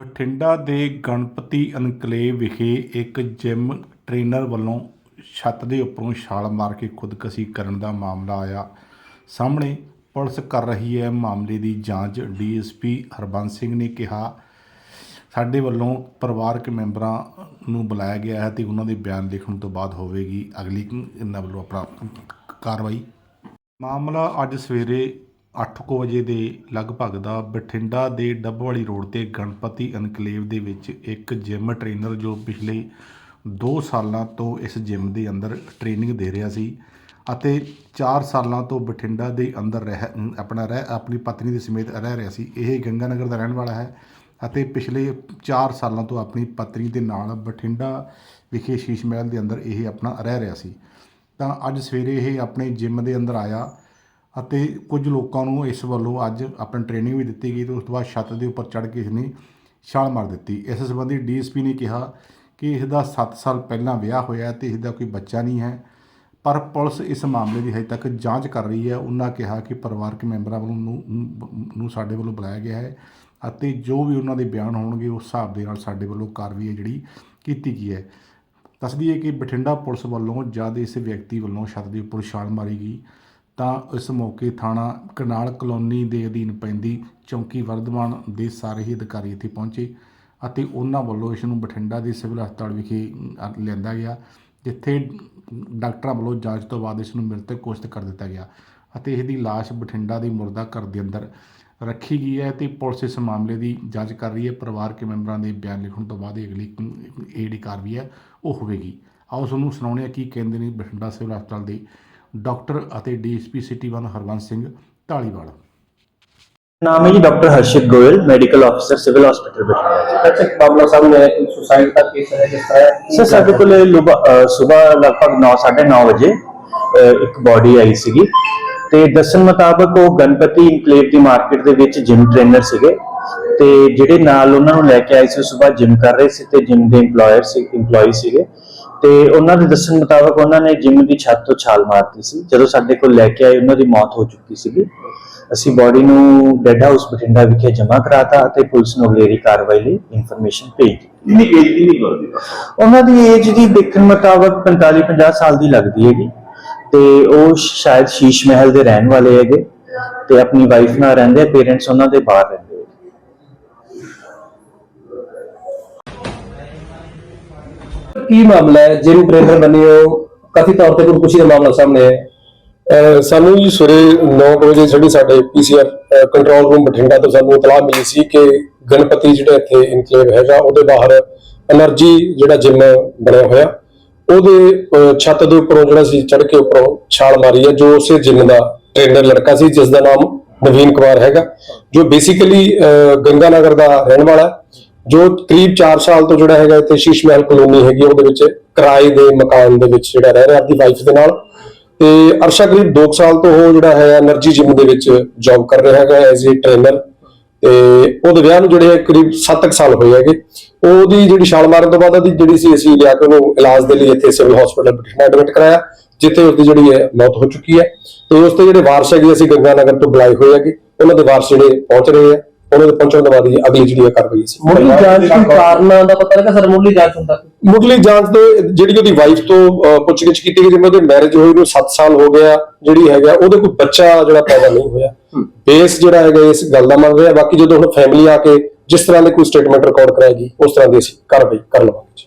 ਬਠਿੰਡਾ ਦੇ ਗਣਪਤੀ ਐਨਕਲੇਵ ਵਿਖੇ ਇੱਕ ਜਿਮ ਟ੍ਰੇਨਰ ਵੱਲੋਂ ਛੱਤ ਦੇ ਉੱਪਰੋਂ ਛਾਲ ਮਾਰ ਕੇ ਖੁਦਕੁਸ਼ੀ ਕਰਨ ਦਾ ਮਾਮਲਾ ਆਇਆ। ਸਾਹਮਣੇ ਪੁਲਿਸ ਕਰ ਰਹੀ ਹੈ ਮਾਮਲੇ ਦੀ ਜਾਂਚ। ਡੀਐਸਪੀ ਹਰਬੰਸ ਸਿੰਘ ਨੇ ਕਿਹਾ, ਸਾਡੇ ਵੱਲੋਂ ਪਰਿਵਾਰਕ ਮੈਂਬਰਾਂ ਨੂੰ ਬੁਲਾਇਆ ਗਿਆ ਹੈ ਤੇ ਉਹਨਾਂ ਦੇ ਬਿਆਨ ਲਿਖਣ ਤੋਂ ਬਾਅਦ ਹੋਵੇਗੀ ਅਗਲੀ ਇਹਨਾਂ ਵੱਲੋਂ ਆਪਣਾ ਕਾਰਵਾਈ। ਮਾਮਲਾ ਅੱਜ ਸਵੇਰੇ 8:00 ਵਜੇ ਦੇ ਲਗਭਗ ਦਾ ਬਠਿੰਡਾ ਦੇ ਡੱਬਵਾਲੀ ਰੋਡ ਤੇ ਗਣਪਤੀ ਐਨਕਲੇਵ ਦੇ ਵਿੱਚ ਇੱਕ ਜਿਮ ਟ੍ਰੇਨਰ ਜੋ ਪਿਛਲੇ 2 ਸਾਲਾਂ ਤੋਂ ਇਸ ਜਿਮ ਦੇ ਅੰਦਰ ਟ੍ਰੇਨਿੰਗ ਦੇ ਰਿਹਾ ਸੀ ਅਤੇ 4 ਸਾਲਾਂ ਤੋਂ ਬਠਿੰਡਾ ਦੇ ਅੰਦਰ ਰਹਿ, ਆਪਣਾ ਰਹਿ, ਆਪਣੀ ਪਤਨੀ ਦੇ ਸਮੇਤ ਰਹਿ ਰਿਹਾ ਸੀ। ਇਹ ਗੰਗਾਨਗਰ ਦਾ ਰਹਿਣ ਵਾਲਾ ਹੈ ਅਤੇ ਪਿਛਲੇ 4 ਸਾਲਾਂ ਤੋਂ ਆਪਣੀ ਪਤਨੀ ਦੇ ਨਾਲ ਬਠਿੰਡਾ ਵਿਖੇ ਸ਼ੀਸ਼ ਮਹਿਲ ਦੇ ਅੰਦਰ ਇਹ ਆਪਣਾ ਰਹਿ ਰਿਹਾ ਸੀ। ਤਾਂ ਅੱਜ ਸਵੇਰੇ ਇਹ ਆਪਣੇ ਜਿਮ ਦੇ ਅੰਦਰ ਆਇਆ ਅਤੇ ਕੁਝ ਲੋਕਾਂ ਨੂੰ ਇਸ ਵੱਲੋਂ ਅੱਜ ਆਪਣੀ ਟ੍ਰੇਨਿੰਗ ਵੀ ਦਿੱਤੀ ਗਈ ਤੇ ਉਸ ਤੋਂ ਬਾਅਦ ਛੱਤ ਦੇ ਉੱਪਰ ਚੜ੍ਹ ਕੇ ਇਸਨੇ ਛਾਲ ਮਾਰ ਦਿੱਤੀ। ਇਸ ਸੰਬੰਧੀ ਡੀਐਸਪੀ ਨੇ ਕਿਹਾ ਕਿ ਇਸ ਦਾ 7 ਸਾਲ ਪਹਿਲਾਂ ਵਿਆਹ ਹੋਇਆ ਹੈ ਤੇ ਇਸ ਦਾ ਕੋਈ ਬੱਚਾ ਨਹੀਂ ਹੈ, ਪਰ ਪੁਲਿਸ ਇਸ ਮਾਮਲੇ ਦੀ ਹਜੇ ਤੱਕ ਜਾਂਚ ਕਰ ਰਹੀ ਹੈ। ਉਹਨਾਂ ਕਿਹਾ ਕਿ ਪਰਿਵਾਰਕ ਮੈਂਬਰਾਂ ਵੱਲੋਂ ਨੂੰ ਨੂੰ ਸਾਡੇ ਵੱਲੋਂ ਬੁਲਾਇਆ ਗਿਆ ਹੈ ਅਤੇ ਜੋ ਵੀ ਉਹਨਾਂ ਦੇ ਬਿਆਨ ਹੋਣਗੇ, ਉਸ ਹਿਸਾਬ ਦੇ ਨਾਲ ਸਾਡੇ ਵੱਲੋਂ ਕਾਰਵਾਈ ਹੈ ਜਿਹੜੀ ਕੀਤੀ ਗਈ ਹੈ। ਦੱਸਦੀ ਹੈ ਕਿ ਬਠਿੰਡਾ ਪੁਲਿਸ ਵੱਲੋਂ ਜਦ ਇਸ ਵਿਅਕਤੀ ਵੱਲੋਂ ਛੱਤ ਦੇ ਉੱਪਰ ਛਾਲ ਮਾਰੀ ਗਈ। ਤਾਂ ਇਸ ਮੌਕੇ ਥਾਣਾ ਕਰਨਾਲ ਕਲੋਨੀ ਦੇ ਅਧੀਨ ਪੈਂਦੀ ਚੌਂਕੀ ਵਰਧਮਾਨ ਦੇ ਸਾਰੇ ਹੀ ਅਧਿਕਾਰੀ ਇੱਥੇ ਪਹੁੰਚੇ ਅਤੇ ਉਹਨਾਂ ਵੱਲੋਂ ਇਸ ਨੂੰ ਬਠਿੰਡਾ ਦੇ ਸਿਵਲ ਹਸਪਤਾਲ ਵਿਖੇ ਲਿਆਂਦਾ ਗਿਆ, ਜਿੱਥੇ ਡਾਕਟਰਾਂ ਵੱਲੋਂ ਜਾਂਚ ਤੋਂ ਬਾਅਦ ਇਸ ਨੂੰ ਮ੍ਰਿਤਕ ਘੋਸ਼ਿਤ ਕਰ ਦਿੱਤਾ ਗਿਆ ਅਤੇ ਇਸ ਦੀ ਲਾਸ਼ ਬਠਿੰਡਾ ਦੇ ਮੁਰਦਾ ਘਰ ਦੇ ਅੰਦਰ ਰੱਖੀ ਗਈ ਹੈ ਤੇ ਪੁਲਿਸ ਇਸ ਮਾਮਲੇ ਦੀ ਜਾਂਚ ਕਰ ਰਹੀ ਹੈ। ਪਰਿਵਾਰਕ ਮੈਂਬਰਾਂ ਦੇ ਬਿਆਨ ਲਿਖਣ ਤੋਂ ਬਾਅਦ ਇਹ ਅਗਲੀ, ਇਹ ਜਿਹੜੀ ਕਾਰਵਾਈ ਹੈ, ਉਹ ਹੋਵੇਗੀ। ਆਓ ਤੁਹਾਨੂੰ ਸੁਣਾਉਂਦੇ ਹਾਂ ਕੀ ਕਹਿੰਦੇ ਨੇ ਬਠਿੰਡਾ ਸਿਵਲ ਹਸਪਤਾਲ ਦੇ ਡਾਕਟਰ ਅਤੇ ਡੀਐਸਪੀ ਸਿਟੀ 1 ਹਰਵੰਸ ਸਿੰਘ ਢਾਲੀਵਾਲ। ਨਾਮ ਹੈ ਜੀ ਡਾਕਟਰ ਹਰਸ਼ਿਤ ਗੋਇਲ ਮੈਡੀਕਲ ਅਫਸਰ ਸਿਵਲ ਹਸਪੀਟਲ ਬਠਿੰਡਾ ਜੀ। ਇੱਕ ਮਾਮਲਾ ਸਾਹਮਣੇ ਸੁਸਾਈਡ ਦਾ ਕੇਸ ਹੈ ਇੱਕ ਬਾਡੀ ਆਈ ਸੀਗੀ। ਤੇ ਦੱਸਣ ਮੁਤਾਬਕ ਉਹ ਗਣਪਤੀ ਇਨਕਲੇਵ ਦੀ ਮਾਰਕੀਟ ਦੇ ਵਿੱਚ ਜਿਮ ਟ੍ਰੇਨਰ ਸੀਗੇ। ਤੇ ਜਿਹੜੇ ਨਾਲ ਉਹਨਾਂ ਨੂੰ ਲੈ ਕੇ ਆਏ ਸੀ ਸਵੇਰ ਜਿਮ ਕਰ ਰਹੇ ਸੀ ਤੇ ਜਿਮ ਦੇ EMPLOYER ਸੀ EMPLOYEE ਸੀਗੇ। ਤੇ ਉਹਨਾਂ ਦੇ ਦੱਸਣ ਮੁਤਾਬਕ ਉਹਨਾਂ ਨੇ ਜਿਮ ਦੀ ਛੱਤ ਤੋਂ ਛਾਲ ਮਾਰਤੀ ਸੀ। ਜਦੋਂ ਸਾਡੇ ਕੋਲ ਲੈ ਕੇ ਆਏ ਉਹਨਾਂ ਦੀ ਮੌਤ ਹੋ ਚੁੱਕੀ ਸੀਗੀ। ਅਸੀਂ ਬਾਡੀ ਨੂੰ ਡੈਡ ਹਾਊਸ ਬਠਿੰਡਾ ਵਿਖੇ ਜਮ੍ਹਾਂ ਕਰਾਤਾ ਤੇ ਪੁਲਿਸ ਨੂੰ ਅਗਲੇਰੀ ਕਾਰਵਾਈ ਲਈ ਇਨਫੋਰਮੇਸ਼ਨ ਭੇਜੀ ਕਿੰਨੀ ਏਜ ਦੀ ਨਹੀਂ ਕਰਦੀ ਉਹਨਾਂ ਦੀ ਏਜ ਦੀ ਦੇਖਣ ਮੁਤਾਬਕ 45 50 ਸਾਲ ਦੀ ਲੱਗਦੀ ਹੈਗੀ। ਤੇ ਉਹ ਸ਼ਾਇਦ ਸ਼ੀਸ਼ ਮਹਿਲ ਦੇ ਰਹਿਣ ਵਾਲੇ ਹੈਗੇ। ਤੇ ਆਪਣੀ ਵਾਈਫ ਨਾਲ ਰਹਿੰਦੇ ਪੇਰੈਂਟਸ ਉਹਨਾਂ ਦੇ ਬਾਹਰ ਰਹਿੰਦੇ। ਕੀ ਮਾਮਲਾ ਹੈ? ਜਿਮ ਟ੍ਰੇਨਰ ਬਣੇ ਹੋ, ਕਾਫੀ ਤੌਰ ਤੇ ਖੁਦਕੁਸ਼ੀ ਦਾ ਮਾਮਲਾ ਸਾਹਮਣੇ ਹੈ ਸਾਨੂੰ ਜੀ ਸਵੇਰੇ 9 ਵਜੇ ਜਿਹੜੇ ਸਾਡੇ ਪੀਸੀਆਰ ਕੰਟਰੋਲ ਰੂਮ ਬਠਿੰਡਾ ਤੋਂ ਸਾਨੂੰ ਇਤਲਾਹ ਮਿਲੀ ਸੀ ਕਿ ਗਣਪਤੀ ਜਿਹੜਾ ਇੱਥੇ ਇਨਕਲੇਵ ਹੈਗਾ, ਉਹਦੇ ਬਾਹਰ એનર્ਜੀ ਜਿਹੜਾ ਜਿਮ ਬਣਿਆ ਹੋਇਆ। ਉਹਦੇ ਛੱਤ ਦੇ ਉੱਪਰੋਂ ਜਿਹੜਾ ਸੀ ਚੜ ਕੇ ਉੱਪਰੋਂ ਛਾਲ ਮਾਰੀ ਹੈ, ਜੋ ਉਸੇ ਜਿੰਮ ਦਾ ਟ੍ਰੇਨਰ ਲੜਕਾ ਸੀ, ਜਿਸ ਦਾ ਨਾਮ ਨਵੀਨ ਕੁਮਾਰ ਹੈਗਾ, ਜੋ ਬੇਸਿਕਲੀ ਗੰਗਾ ਨਗਰ ਦਾ ਰਹਿਣ ਵਾਲਾ ਜੋ ਕਰੀਬ 4 ਸਾਲ ਤੋਂ ਜਿਹੜਾ ਹੈਗਾ ਇੱਥੇ ਸ਼ੀਸ਼ ਮਹਿਲ ਕਲੋਨੀ ਹੈਗੀ ਉਹਦੇ ਵਿੱਚ ਕਿਰਾਏ ਦੇ ਮਕਾਨ ਦੇ ਵਿੱਚ ਜਿਹੜਾ ਰਹਿ ਰਿਹਾ ਆਪਣੀ ਵਾਈਫ ਦੇ ਨਾਲ। ਤੇ ਅਰਸ਼ਾ ਕਰੀਬ 2 ਸਾਲ ਤੋਂ ਉਹ ਜਿਹੜਾ ਹੈ એનર્ਜੀ ਜਿਮ ਦੇ ਵਿੱਚ ਜੌਬ ਕਰ ਰਿਹਾ ਹੈਗਾ ਐਜ਼ ਅ ਟ੍ਰੇਨਰ ਤੇ ਉਹਦੇ ਵਿਆਹ ਨੂੰ ਜਿਹੜੇ ਕਰੀਬ 7 ਸਾਲ ਹੋਏ ਹੈਗੇ। ਉਹਦੀ ਜਿਹੜੀ ਛਾਲ ਮਾਰਨ ਤੋਂ ਬਾਅਦ ਉਹਦੀ ਜਿਹੜੀ ਸੀ, ਅਸੀਂ ਲਿਆ ਕੇ ਉਹਨੂੰ ਇਲਾਜ ਦੇ ਲਈ ਇੱਥੇ ਸਿਵਲ ਹਸਪੀਟਲ ਬਠਿੰਡਾ ਐਡਮਿਟ ਕਰਾਇਆ, ਜਿੱਥੇ ਉਸਦੀ ਜਿਹੜੀ ਹੈ ਮੌਤ ਹੋ ਚੁੱਕੀ ਹੈ। ਤੇ ਉਸ ਤੇ ਜਿਹੜੇ ਵਾਰਸ ਹੈਗੇ ਅਸੀਂ ਗੰਗਾ ਨਗਰ ਤੋਂ ਬੁਲਾਏ ਹੋਏ ਹੈਗੇ। ਉਹਨਾਂ ਦੇ ਵਾਰਸ ਜਿਹੜੇ ਪਹੁੰਚ ਰਹੇ ਆ। ਉਹਨਾਂ ਦੇ ਪਹੁੰਚਣ ਤੋਂ ਬਾਅਦ ਹੀ ਅਗਲੀ ਜਿਹੜੀ ਹੈ ਕਾਰਵਾਈ ਸੀ। ਮੁੱਢਲੀ ਜਾਂਚ ਦੇ ਕਾਰਨਾਂ ਦਾ ਪਤਾ ਲੱਗਾ? ਸਰ ਮੁੱਢਲੀ ਜਾਂਚ ਹੁੰਦਾ ਮੁੱਢਲੀ ਜਾਂਚ ਤੋਂ ਜਿਹੜੀ ਉਹਦੀ ਵਾਈਫ ਤੋਂ ਪੁੱਛਗਿੱਛ ਕੀਤੀ ਗਈ ਜਿਵੇਂ ਉਹਦੀ ਮੈਰਿਜ ਹੋਈ ਨੂੰ 7 ਸਾਲ ਹੋ ਗਿਆ ਜਿਹੜੀ ਹੈਗਾ ਉਹਦੇ ਕੋਈ ਬੱਚਾ ਜਿਹੜਾ ਪੈਦਾ ਨਹੀਂ ਹੋਇਆ। ਬੇਸ ਜਿਹੜਾ ਹੈਗਾ ਇਸ ਗੱਲ ਦਾ ਮੰਨ ਰਿਹਾ। ਬਾਕੀ ਜਦੋਂ ਹੁਣ ਫੈਮਿਲੀ ਆ ਕੇ ਜਿਸ ਤਰ੍ਹਾਂ ਦੇ ਕੋਈ ਸਟੇਟਮੈਂਟ ਰਿਕਾਰਡ ਕਰਾਏਗੀ ਉਸ ਤਰ੍ਹਾਂ ਦੀ ਅਸੀਂ ਕਾਰਵਾਈ ਕਰ ਲਵਾਂਗੇ